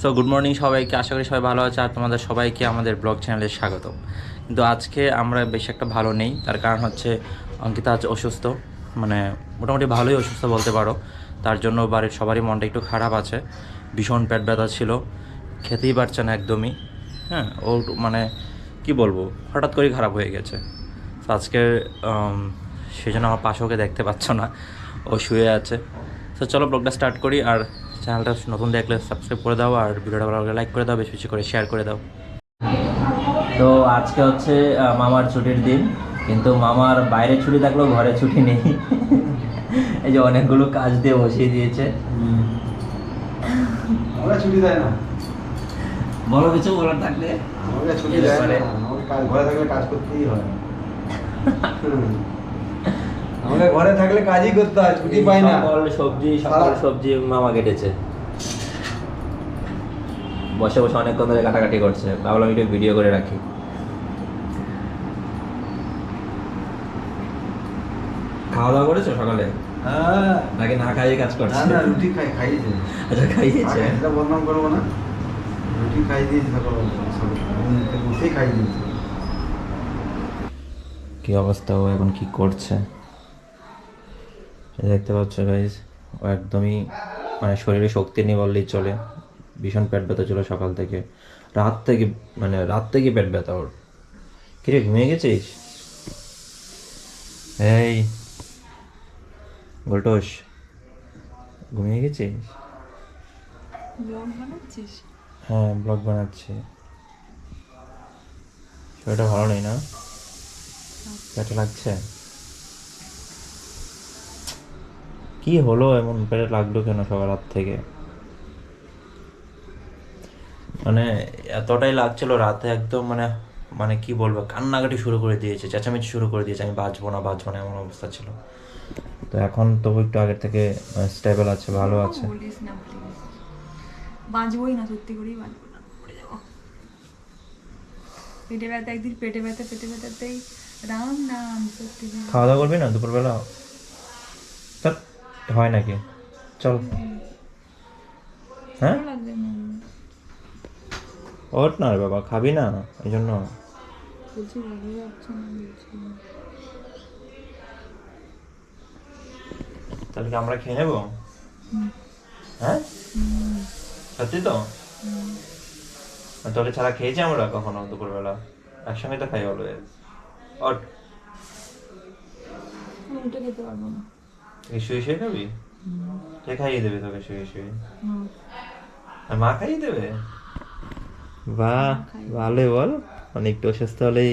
So good morning সবাইকে। আশা করি সবাই ভালো আছে আর তোমাদের সবাইকে আমাদের ব্লগ চ্যানেলে স্বাগত কিন্তু আজকে আমরা বেশি একটা ভালো নেই। তার কারণ হচ্ছে অঙ্কিতা আজ অসুস্থ। মানে মোটামুটি ভালোই অসুস্থ বলতে পারো। তার জন্য বাড়ির সবারই মনটা একটু খারাপ আছে। ভীষণ পেট ব্যথা ছিল। খেতেই পারছে না একদমই। হ্যাঁ ও মানে কি বলব? হঠাৎ করেই খারাপ হয়ে গেছে। তো আজকে সেই জন্য আমার পাশে দেখতে পাচ্ছ না। ও শুয়ে আছে। তো চলো ব্লগটা স্টার্ট করি। আর চ্যানেলটা নতুন দেখলে সাবস্ক্রাইব করে দাও আর ভিডিওটা ভালো লাগলে লাইক করে দাও বেশি বেশি করে শেয়ার করে দাও। তো আজকে হচ্ছে মামার ছুটির দিন কিন্তু মামার বাইরে ছুটি থাকলেও ঘরে ছুটি নেই। এই যে অনেকগুলো কাজ দিয়ে বসিয়ে দিয়েছে। আমরা ছুটি দেয় না। বড় কিছু বলার থাকলে। ছুটি দেয় না। ঘরে থাকলে কাজ করতেই হয়। আমাকে ঘরে থাকলে কাজই করতে হয় ছুটি পাই না। সকল সবজি সকল সবজি মামা কেটেছে। বসে বসে অনেকক্ষণ ধরে কাটাকাটি করছে। ভাবলাম একটু ভিডিও করে রাখি। খাওয়া দাওয়া করেছ সকালে? হ্যাঁ। নাকি না খাইয়ে কাজ করছে না রুটি খাই খাইয়েছে। আচ্ছা খাইয়েছে? এটা বদনাম করব না? রুটি খাই দিয়েছি সকালে খাই দিয়েছি। কি অবস্থা ও এখন কি করছে? দেখতে পাচ্ছ গাইজ ও একদমই মানে শরীরে শক্তি নেই বললেই চলে। ভীষণ পেট ব্যথা ছিল সকাল থেকে। রাত থেকে মানে রাত থেকে পেট ব্যথা ওর। কিরে ঘুমিয়ে গেছিস? এই গোলটোস ঘুমিয়ে গেছিস? হ্যাঁ ব্লগ বানাচ্ছি। শরীরটা ভালো নেই না? পেটে লাগছে? কি হলো এমন পেটে লাগল কেন সকাল রাত থেকে? মানে এতটাই লাগছিল রাতে একদম মানে মানে কি বলব কান্নাকাটি শুরু করে দিয়েছে চেঁচামেচি শুরু করে দিয়েছে আমি বাঁচবো না বাঁচবো না এমন অবস্থা ছিল। তো এখন তবু একটু আগের থেকে স্টেবল আছে ভালো আছে। বলিস না সত্যি করেই বাঁচবো না পেটে ব্যথা একদিন পেটে ব্যথা পেটে ব্যথাতেই রাম নাম সত্যি খাওয়া দাওয়া করবি না দুপুরবেলা? ধ্যাৎ, হয় নাকি? চল। হ্যাঁ? ওট না রে বাবা খাবি না এই জন্য। তাহলে কি আমরা খেয়ে নেব? হ্যাঁ? সত্যি তো? তোকে ছাড়া খেয়েছি আমরা কখনো দুপুরবেলা? একসঙ্গে তো খাই অলওয়েজ উঠে খেতে পারব না। শুয়ে শুয়ে খাবি? কে খাইয়ে দেবে তোকে শুয়ে শুয়ে? আর মা খাইয়ে দেবে? বাহ খাইয়ে ভালোই বল। মানে একটু অসুস্থ হলেই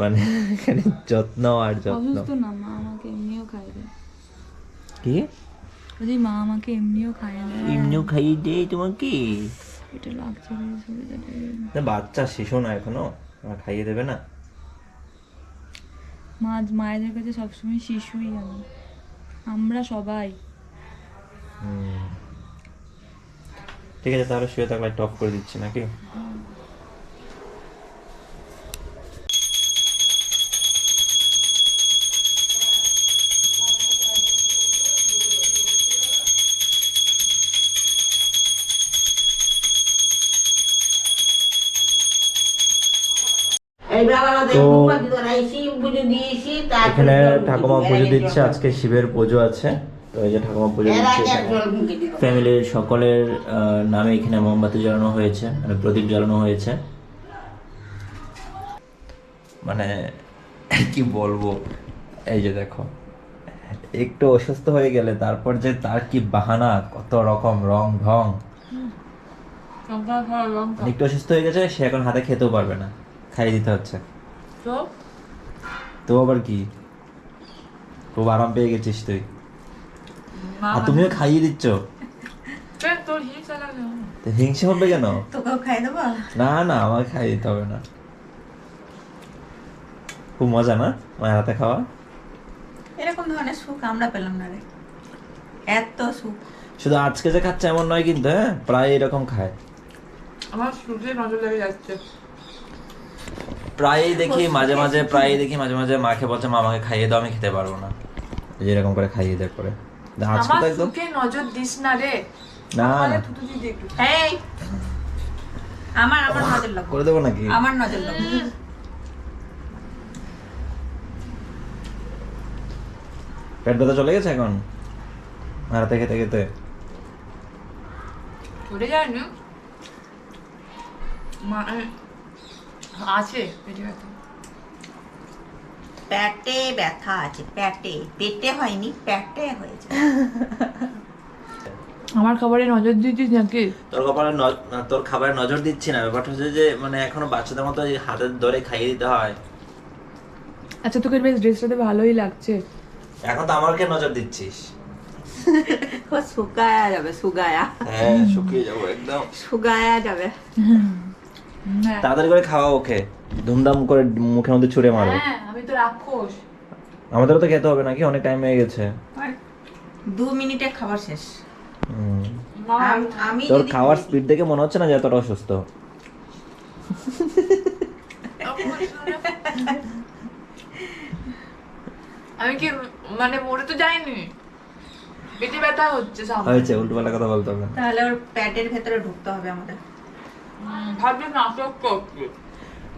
মানে এখানে যত্ন আর যত্ন। অসুস্থ না মা আমাকে এমনিও খাইয়ে দেয়। কি? বলছি মা আমাকে এমনিও খাইয়ে দেয়। এমনিও খাইয়ে দেয় তোমাকে? পেটে লাগছে না, বাচ্চা শিশু না এখনও। আমার খাইয়ে দেবে না। মা মায়েদের কাছে সবসময় শিশুই আমি। আমরা সবাই। ঠিক আছে তাহলে শুয়ে থাকলে টপ করে দিচ্ছি নাকি এখানে ঠাকুমা পুজো দিচ্ছে আজকে শিবের পুজো আছে। তো এই যে ঠাকুমা পুজো দিচ্ছে ফ্যামিলির সকলের আহ, নামে এখানে মোমবাতি জ্বালানো হয়েছে মানে প্রদীপ জ্বালানো হয়েছে। মানে কি বলব? এই যে দেখো একটু অসুস্থ হয়ে গেলে তারপর যে তার কি বাহানা কত রকম রং ঢং। একটু অসুস্থ হয়ে গেছে সে এখন হাতে খেতেও পারবে না খাইয়ে দিতে হচ্ছে। তো? আবার কি? খুব আরাম পেয়ে গেছিস তুই। আর তুমিও খাইয়ে দিচ্ছ? হিংসে হবে কেন? তোকেও খাই দেবো? না না খাইয়ে দিতে হবে না। খুব মজা না মায়ের হাতে খাওয়া? এরকম ধরনের সুখ আমরা পেলাম না রে। এত সুখ। শুধু আজকে যে খাচ্ছে এমন নয় কিন্তু হ্যাঁ? প্রায় এরকম খায়। আমার সূর্যের নজর লেগে যাচ্ছে। প্রায়ই দেখি মাঝে মাঝে প্রায়ই দেখি মাঝে মাঝে মাকে বলছে মামাকে খাইয়ে দাও আমি খেতে পারব না। এরকম করে খাইয়ে দেয় পরে। আজকে আমার তো একদম নজর দিস না রে। না না। এই! আমার আমার নজর লাগবে। করে দেবো নাকি? আমার নজর লাগবে। পেট ব্যথা চলে গেছে এখন? মারাতে খেতে খেতে চলে যায়নি মা আছে পেটে ব্যথা পেটে ব্যথা আছে পেটে। পেটে হয়নি পেটে হয়েছে। আমার খাবারে নজর দিয়েছিস নাকি? তোর না, তোর খাবারে নজর দিচ্ছি না। ব্যাপারটা হচ্ছে যে মানে এখনও বাচ্চাদের মতো এই হাতে ধরে খাইয়ে দিতে হয়। আচ্ছা তোকে বেশ ড্রেসটাতে ভালোই লাগছে। এখন তো আমাকে নজর দিচ্ছিস। শুকায়া যাবে শুকায়া। হ্যাঁ শুকিয়ে যাব একদম। শুকায়া যাবে। তাড়াতাড়ি করে খাওয়া ওকে। ধুমধাম করে মুখের মধ্যে ছুঁড়ে মারো। হ্যাঁ, আমি তো রাক্ষস। আমাদেরও তো খেতে হবে নাকি? অনেক টাইম হয়ে গেছে। দু মিনিটে খাবার শেষ। আম- তোর খাওয়ার স্পিড দেখে মনে হচ্ছে না যে এতটা অসুস্থ? আমি কি মানে মরে তো যাইনি? পেটে ব্যথা হচ্ছে হয়েছে উল্টোপাল্টা কথা বলতে হবে না। তাহলে ওর প্যাটের ভেতরে ঢুকতে হবে আমাদের। নাটক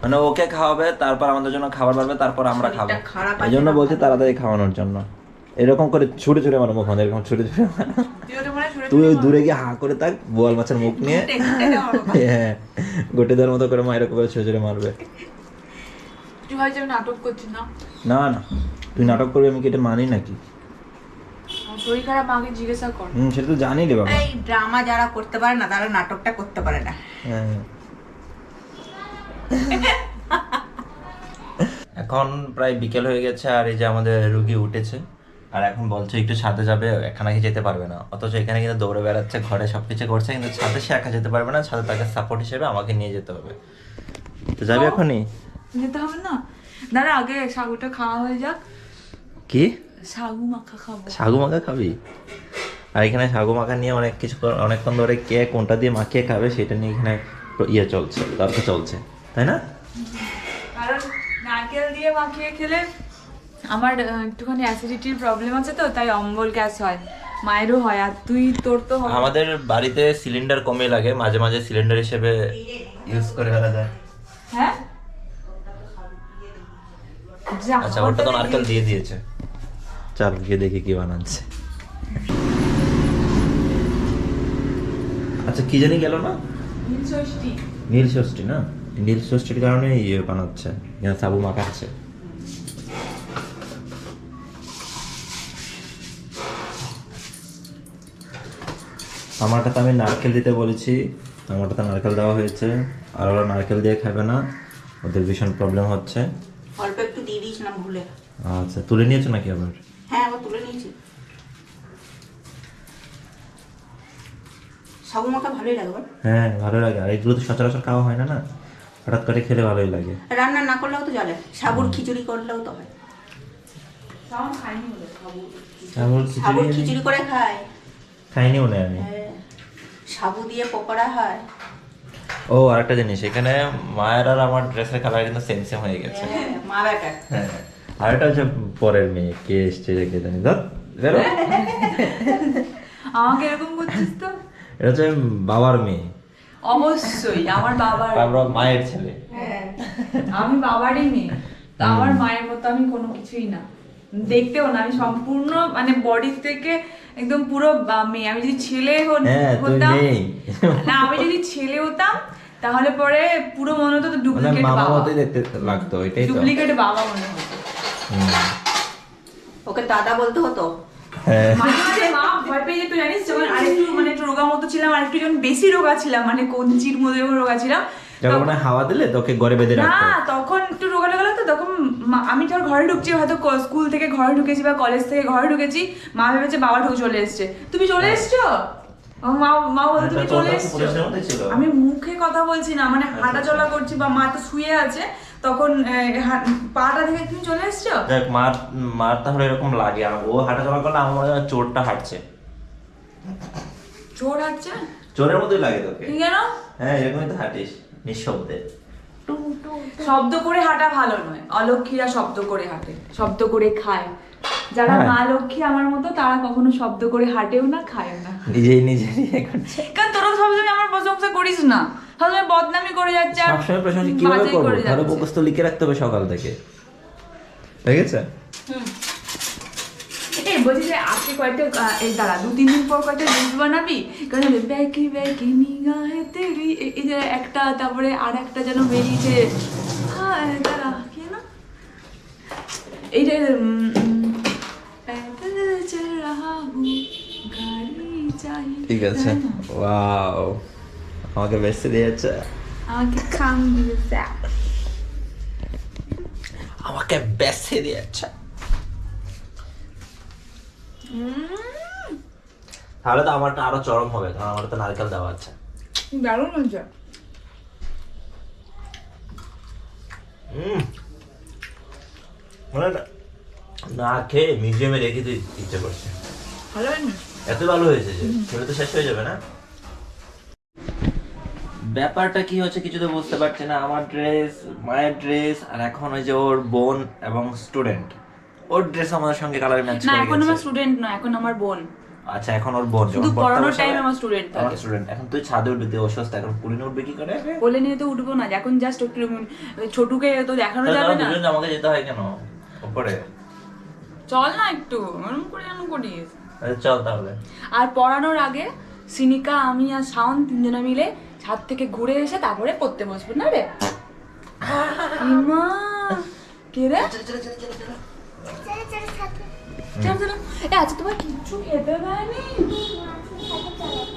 মানে ওকে খাওয়াবে তারপর আমাদের জন্য খাবার বাড়বে তারপর আমরা খাব। এই জন্য বলছি তাড়াতাড়ি খাওয়ানোর জন্য। এরকম করে ছুটে ছুটে মারো মুখ আমাদের এরকম ছুটে ছুটে তুই মনে তুই ওই দূরে গিয়ে হা করে থাক বোয়াল মাছের মুখ নিয়ে। হ্যাঁ গোটে দেওয়ার মতো করে মা এরকম করে ছুটে ছুটে মারবে। না? না না। তুই নাটক করবি আমি কি এটা মানি নাকি? শরীর খারাপ মাকে জিজ্ঞাসা কর। হুম সেটা তো জানি রে বাবা। এই ড্রামা যারা করতে পারে না তারা নাটকটা করতে পারে না। হ্যাঁ। এখন প্রায় বিকেল হয়ে গেছে আর এই যে আমাদের রুগী উঠেছে আর এখন বলছে একটু ছাদে যাবে একা নাকি যেতে পারবে না। অথচ এখানে কিন্তু দৌড়ে বেড়াচ্ছে ঘরে সব কিছু করছে কিন্তু ছাদে সে একা যেতে পারবে না ছাদে তাকে সাপোর্ট হিসেবে আমাকে নিয়ে যেতে হবে। তো যাবি এখনই? যেতে হবে না? দাঁড়া আগে সাগুটা খাওয়া হয়ে যাক। কি? সাগু মাখা খাব। সাগু মাখা খাবি? আর এখানে সাগু মাখা নিয়ে অনেক কিছু অনেকক্ষণ ধরে কে কোনটা দিয়ে মাখিয়ে খাবে সেটা নিয়ে এখানে ইয়ে চলছে তর্ক চলছে তাই না? কারণ নারকেল দিয়ে মাখিয়ে খেলে আমার একটুখানি অ্যাসিডিটির প্রবলেম আছে তো তাই অম্বল গ্যাস হয় মায়েরও হয় আর তুই তোর তো আমাদের বাড়িতে সিলিন্ডার কমে লাগে মাঝে মাঝে সিলিন্ডার হিসেবে ইউজ করে ফেলা যায়। হ্যাঁ? আচ্ছা ওটা তো নারকেল দিয়ে দিয়েছে। চাল গিয়ে দেখি কি বানাচ্ছে। আচ্ছা কি জানি গেল না? নীল ষষ্ঠী। না? নীল ষষ্ঠীর কারণে ইয়ে বানাচ্ছে সাবু মাখাচ্ছে আমারটাতে আমি নারকেল দিতে বলেছি আমারটাতে নারকেল দেওয়া হয়েছে। আর ওরা নারকেল দিয়ে খাবে না ওদের ভীষণ প্রবলেম হচ্ছে। অল্প একটু দিয়ে দিয়েছিলাম ভুলে। আচ্ছা তুলে নিয়েছো নাকি আবার? হ্যাঁ আবার তুলে নিয়েছি। সাবু মাখা ভালোই লাগে বল হ্যাঁ ভালো লাগে। আর এগুলো তো সচরাচর খাওয়া হয় না না? হঠাৎ করে খেলে ভালোই লাগে। রান্না না করলেও তো চলে। সাবুর খিচুড়ি করলেও তো হয়। সাবুর সাবুর খিচুড়ি খিচুড়ি করে খায় খাইনি মনে হয় আমি। হ্যাঁ। সাবু দিয়ে পকোড়া হয়। ও আরেকটা জিনিস এখানে মায়ের আর আমার ড্রেসের কালার কিন্তু সেম সেম হয়ে গেছে। হ্যাঁ, মা বেটা হ্যাঁ। আর এটা হচ্ছে পরের মেয়ে কে এসছে কে জানি ধর বেরো। আমাকে এরকম করছিস তো? এটা হচ্ছে বাবার মেয়ে। অবশ্যই আমার বাবার। আমরা মায়ের ছেলে। হ্যাঁ। আমি বাবারই মেয়ে। আমার মায়ের মতো আমি কোনো কিছুই না। দেখতেও না আমি সম্পূর্ণ মানে বডি থেকে একদম পুরো মেয়ে। আমি যদি ছেলে হত- হ্যাঁ হতাম না আমি যদি ছেলে হতাম তাহলে পরে পুরো মনে হতো মানে ডুপ্লিকেট বাবা। মতোই দেখতে লাগতো এটাই ডুপ্লিকেট বাবা মনে হতো। ওকে দাদা বলতে হতো? হ্যাঁ। মাঝে মাঝে মা ভয় পেয়ে যেত জানিস যখন আরেকটু মানে একটু রোগা মতো ছিলাম আর একটু যখন বেশি রোগা ছিলাম মানে কঞ্চির মধ্যে রোগা ছিলাম যখন তখন- মনে হয় হাওয়া দিলে তোকে ঘরে বেঁধে না তখন একটু রোগা লাগল তো তখন আমি ধর ঘরে ঢুকছি হয়তো স্কুল থেকে ঘরে ঢুকেছি বা কলেজ থেকে ঘরে ঢুকেছি মা ভেবেছে বাবা ঢুকে চলে এসছে। তুমি চলে এসছো? ও মা মা তুমি চলে এসছো ছিল। আমি মুখে কথা বলছি না মানে হাঁটা চলা করছি বা মা তো শুয়ে আছে তখন পাটা দেখে তুমি চলে এসছো? দেখ মার মার তাহলে এরকম লাগে। আর ও হাঁটা চলা করলে আমার মনে চোরটা হাঁটছে। চোর হাঁটছে? চোরের মতোই লাগে তোকে। কেন? হ্যাঁ এরকমই তো হাঁটিস নিঃশব্দে। শব্দ করে হাঁটা ভালো নয়। অলক্ষীরা শব্দ করে হাঁটে শব্দ করে খায়। যারা হ্যাঁ। মা লক্ষ্মী আমার মতো তারা কখনো শব্দ করে হাঁটেও না খায়ও না। নিজেই নিজেই ইয়ে করছে কারণ তোরা সবসময় আমার প্রশংসা করিস না। সবসময় বদনামি করে যাচ্ছে আর সবসময় প্রশংসা কীভাবে করব? করে তাহলে যাচ্ছে। মুখস্থ লিখে রাখতে হবে সকাল থেকে। ঠিক আছে এই বলছি যে আজকে কয়েকটা এই দাঁড়া দু তিন দিন পর কয়েকটা রিলস বানাবি? কারণ ব্যাকি ব্যাকি নিগাহে তেরি। এ- এই যে একটা তারপরে আর একটা যেন বেরিয়েছে। হ্যাঁ দাঁড়া কি না এইটা ঠিক আছে। ওয়াও আমাকে বেশি দিয়েছে। আমাকে খাম দিয়েছে আমাকে বেশি দিয়েছে। তাহলে তো আমারটা আরও চরম হবে কারণ আমার তো নারকেল দেওয়া আছে। দারুণ হয়েছে। হুম মানে না- খেয়ে মিউজিয়ামে রেখে দিতে ইচ্ছে করছে। ভালো হয়নি এত ভালো হয়েছে যে খেলে তো শেষ হয়ে যাবে না? ব্যাপারটা কি হচ্ছে কিছু তো বুঝতে পারছি না। আমার ড্রেস মায়ের ড্রেস আর এখন ওই যে ওর বোন এবং স্টুডেন্ট ওর ড্রেস আমাদের সঙ্গে কালার ম্যাচ না এখন আমার স্টুডেন্ট না এখন আমার বোন। আচ্ছা এখন ওর বোন শুধু যখন পড়ানোর বসাবে, আমার স্টুডেন্ট আমার থাকে। স্টুডেন্ট এখন তুই ছাদে উঠবি তুই অসুস্থ এখন পুলিনে উঠবে কি করে? বলে নিয়ে তো উঠবো না এখন জাস্ট একটু ছোটুকে তো দেখানো যাবে না। দুজন আমাকে যেতে হয় কেন? উপরে চল না একটু এরকম করে কেন করিস? আচ্ছা, চল তাহলে। আর পড়ানোর আগে সিনিকা আমি আর শাওন তিনজনে মিলে ছাদ থেকে ঘুরে এসে তারপরে পড়তে বসবো না রে? ইমা কে রে? চল চল এ আচ্ছা তোমার কিচ্ছু খেতে দেয়নি?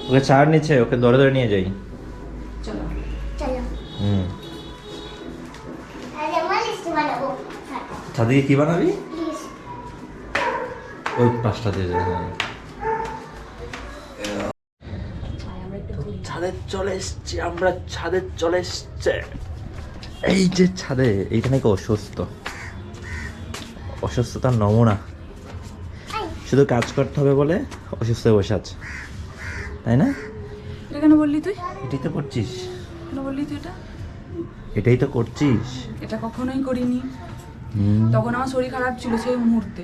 ওকে ছাড় নিচ্ছে ওকে ধরে ধরে নিয়ে যাই। চলো। চলো। হুম। ছাদে কি বানাবি? ওই পাঁচটা দিয়ে যাবে ছাদে চলে এসছে আমরা ছাদে চলে এসছে। এই যে ছাদে এইটা নাকি অসুস্থ। অসুস্থতার নমুনা। শুধু কাজ করতে হবে বলে অসুস্থ হয়ে বসে আছে। তাই না? এটা কেন বললি তুই? এটাই তো করছিস। কেন বললি তুই এটা? এটাই তো করছিস। এটা কখনোই করিনি। তখন আমার শরীর খারাপ ছিল সেই মুহূর্তে।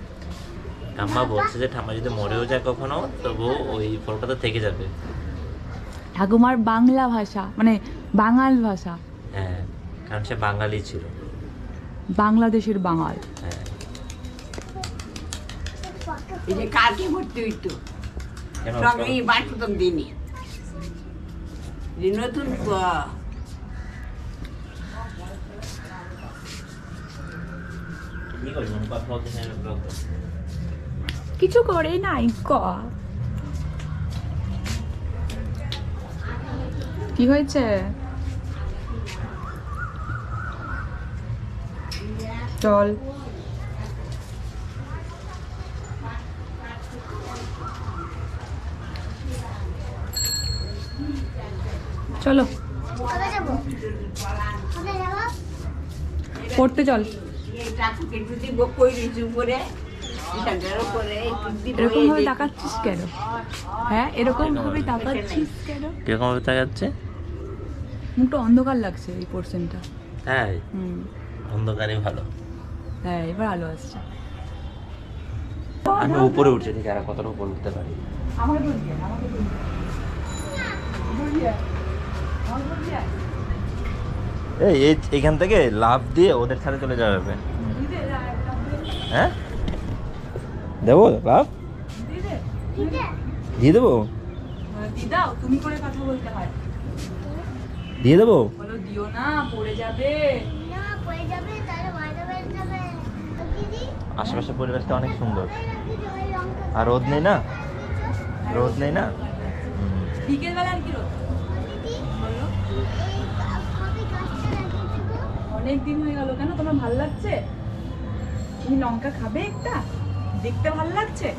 ঠাম্মা বলছে যে ঠাম্মা যদি মরেও যায় কখনো তবু ওই ফটোটা থেকে যাবে। ঠাকুমার বাংলা ভাষা মানে বাঙাল ভাষা। হ্যাঁ কারণ সে বাঙালি ছিল। বাংলাদেশের বাঙাল। হ্যাঁ। এই যে কালকে ভর্তি হইতো। সঙ্গে এই বাট যে নতুন কি কথা চাই না, ব্লগ করতে। কিছু করে নাই ক? কি হয়েছে? চল। চলো। পড়তে চল। এরকম ভাবে তাকাচ্ছিস কেন? হ্যাঁ এরকম ভাবে তাকাচ্ছিস কেন? কীরকম ভাবে তাকাচ্ছে? মুখটা অন্ধকার লাগছে এই পোর্শনটা তাই? হুম। অন্ধকারে ভালো। হ্যাঁ এবার আলো আসছে। আমি উপরে উঠছি ঠিক আর কতটা উপরে উঠতে পারি? আমাকে বলবি আমাকে বলবি এই এই এখান থেকে লাভ দিয়ে ওদের সাথে চলে যাবে। হ্যাঁ? দেবো লাভ দিয়ে দেবো? দিদাও তুমি করে কথা বলতে হয়। দিয়ে দেবো? বলো দিও না পড়ে যাবে। না পড়ে যাবে তাহলে আশেপাশের পরিবেশটা অনেক সুন্দর। আর রোদ নেই না? রোদ নেই না? হুম। বিকেলবেলা আর কি রোদ অনেক দিন হয়ে গেল। কেন তোমার ভালো লাগছে? তুমি লঙ্কা খাবে একটা? দেখতে ভালো লাগছে?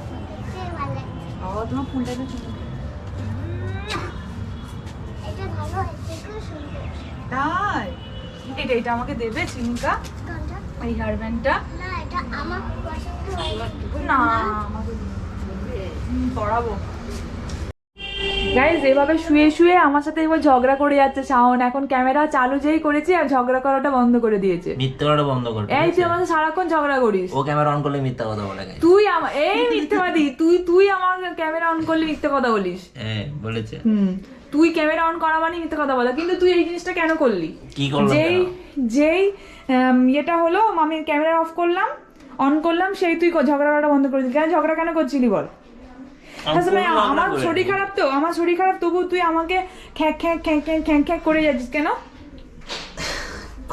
বাবা তোমার ফুলটা তাই? এটা এটা আমাকে দেবে চিনিকা এই হেয়ার ব্যান্ডটা না হয় আমাকে। পড়াবো গাইজ এভাবে শুয়ে শুয়ে আমার সাথে এবার ঝগড়া করে যাচ্ছে শাওন। এখন ক্যামেরা চালু যেই করেছি আর ঝগড়া করাটা বন্ধ করে দিয়েছে। মিথ্যে বলাটা বন্ধ কর এই তুই আমার সাথে সারাক্ষণ ঝগড়া করিস। ও ক্যামেরা অন করলে মিথ্যা কথা বলে গাইস তুই আমার এই মিথ্যেবাদী তুই তুই আমার ক্যামেরা অন করলে মিথ্যে কথা বলিস। হ্যাঁ বলেছে। হুম তুই ক্যামেরা অন করা মানে মিথ্যে কথা বলা কিন্তু তুই এই জিনিসটা কেন করলি? কি করলাম যেই যেই ইয়েটা হলো আমি ক্যামেরা অফ করলাম অন করলাম সেই তুই ঝগড়া করাটা বন্ধ করে দিলি। কেন ঝগড়া কেন করছিলি বল আমি আসলে কোনো ঝগড়া আমার শরীর খারাপ তো আমার শরীর খারাপ তবু তুই আমাকে খ্যাঁক খ্যাঁক খ্যাঁক খ্যাঁক খ্যাঁক খ্যাঁক করে যাচ্ছিস কেন?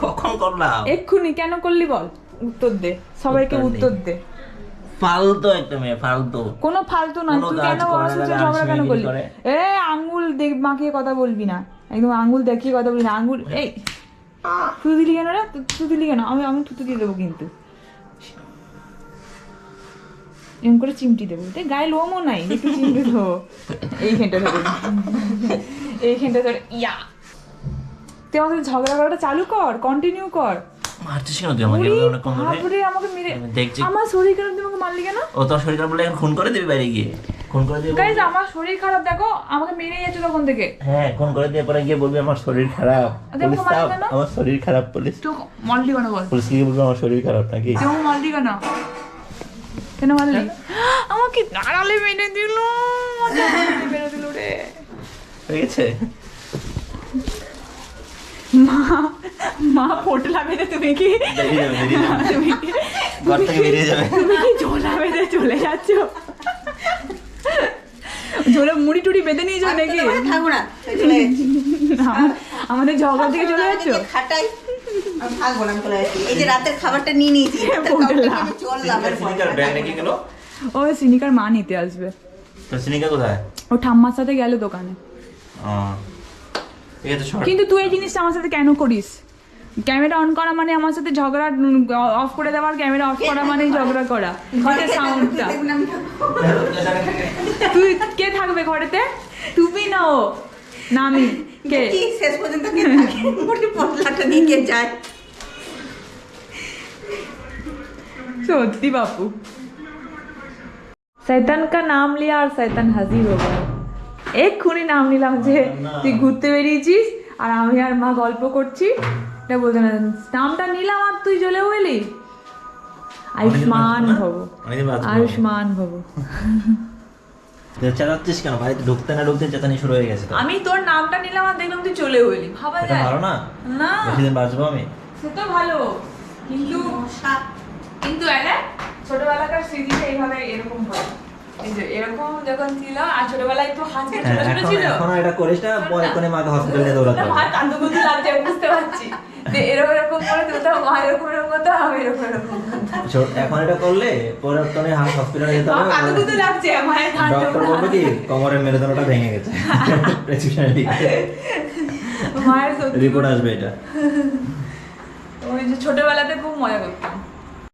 কখন করলাম? এক্ষুনি কেন করলি বল? উত্তর দে সবাইকে উত্তর দে। ফালতু একটা মেয়ে ফালতু। কোনো ফালতু নয় তুই কেন সাথে ঝগড়া কেন করলি? এ আঙ্গুল দেখ মাখিয়ে কথা বলবি না। একদম আঙ্গুল দেখিয়ে কথা বলবি না। আঙ্গুল এই তুই দিলি কেন রে? তুই দিলি কেন? আমি আমি থুতু দিয়ে দেবো কিন্তু। এরকম করে চিমটি দেবো। দেখ গায়ে লোমও নাই একটু চিমটি দেবো এইখানটা ধরে। এইখানটা ধরে ইয়া। তুই আমার সাথে ঝগড়া করাটা চালু কর কন্টিনিউ কর। মারছিস কেন তুই আমাকে? অনেকক্ষণ ধরে আমাকে মেরে দেখছি। আমার শরীর খারাপ তুই আমাকে মারলি কেন? ও তোর শরীর খারাপ বলে এখন খুন করে দিবি বাইরে গিয়ে? খুন করে দিয়ে গাইজ আমার শরীর খারাপ দেখো আমাকে মেরে যাচ্ছে তখন থেকে। হ্যাঁ খুন করে দিয়ে পরে গিয়ে বলবি আমার শরীর খারাপ। পুলিশ? আমার শরীর খারাপ পুলিশ তুই মারলি কেন বল? পুলিশ গিয়ে বলবি আমার শরীর খারাপ নাকি? তুই আমাকে মারলি কেন? কেন মারলি? আমাকে দাঁড়ালে মেরে দিল মেরে দিল রে। হয়ে গেছে? মা মা পোটলা বেঁধে তুমি কি? তুমি কি ঘর থেকে বেরিয়ে যাবে। তুমি কি ঝোলা বেঁধে চলে যাচ্ছ? ঝোলা মুড়ি টুড়ি বেঁধে আমি তো নাকি? না আমি চলে আমাদের ঝগড়া থেকে চলে যাচ্ছ? খাটাই। আমি থাকব না চলে যাচ্ছি এই যে রাতের খাবারটা নিয়ে নিয়েছি চললাম গেল ও সিনিকার মা নিতে আসবে। তো সিনিকা কোথায়? ও ঠাম্মার সাথে গেল দোকানে। কিন্তু তুই এই জিনিসটা আমার সাথে কেন করিস? ক্যামেরা অন করা মানে আমার সাথে ঝগড়া অফ করে দেওয়ার ক্যামেরা অফ করা মানে ঝগড়া করা। ঘরে সাউন্ডটা। তুই কে থাকবে ঘরেতে? তুমি না ও। না আমি। শেষ পর্যন্ত কে নিয়ে যায় সত্যি বাপু শৈতান কা নাম লিয়া আর শৈতান হাজির হো গেল এক্ষুনি নাম নিলাম যে তুই ঘুরতে বেরিয়েছিস আর আমি আর মা গল্প করছি এটা বলতে না নামটা নিলাম আর তুই চলে এলি আয়ুষ্মান ভব আয়ুষ্মান ভব চেঁচাচ্ছিস কেন? বাড়িতে ঢুকতে না ঢুকতে চেঁচানি শুরু হয়ে গেছে আমি তোর নামটা নিলাম আর দেখলাম তুই চলে হইলি ভাবা যায়। ভালো না? না। বেশি দিন বাঁচবো আমি? সে তো ভালো। কিন্তু কিন্তু এলে ছোটবেলাকার স্মৃতিটা এইভাবে এরকম হয়। এই যে এরকম যখন ছিল আর ছোটবেলায় একটু হাত ছোট ছোট এখন ছিল এখন এটা করিস না পরে কোনে মাকে হসপিটালে দৌড়াতে হবে হাত আন্দুকুন্দু লাগছে বুঝতে পারছি। যে এরকম এরকম করে তো মা এরকম এরকম করতে আমি এরকম এরকম এখন এটা করলে পরে কোনে হাত হসপিটালে যেতে হবে আন্দুকুন্দু লাগছে মায়ের হাত ডক্টর বলবে কি কোমরের মেরুদণ্ডটা ভেঙে গেছে। প্রেসক্রিপশনে লিখে মায়ের রিপোর্ট আসবে এটা। ওই যে ছোটবেলাতে খুব মজা করতাম।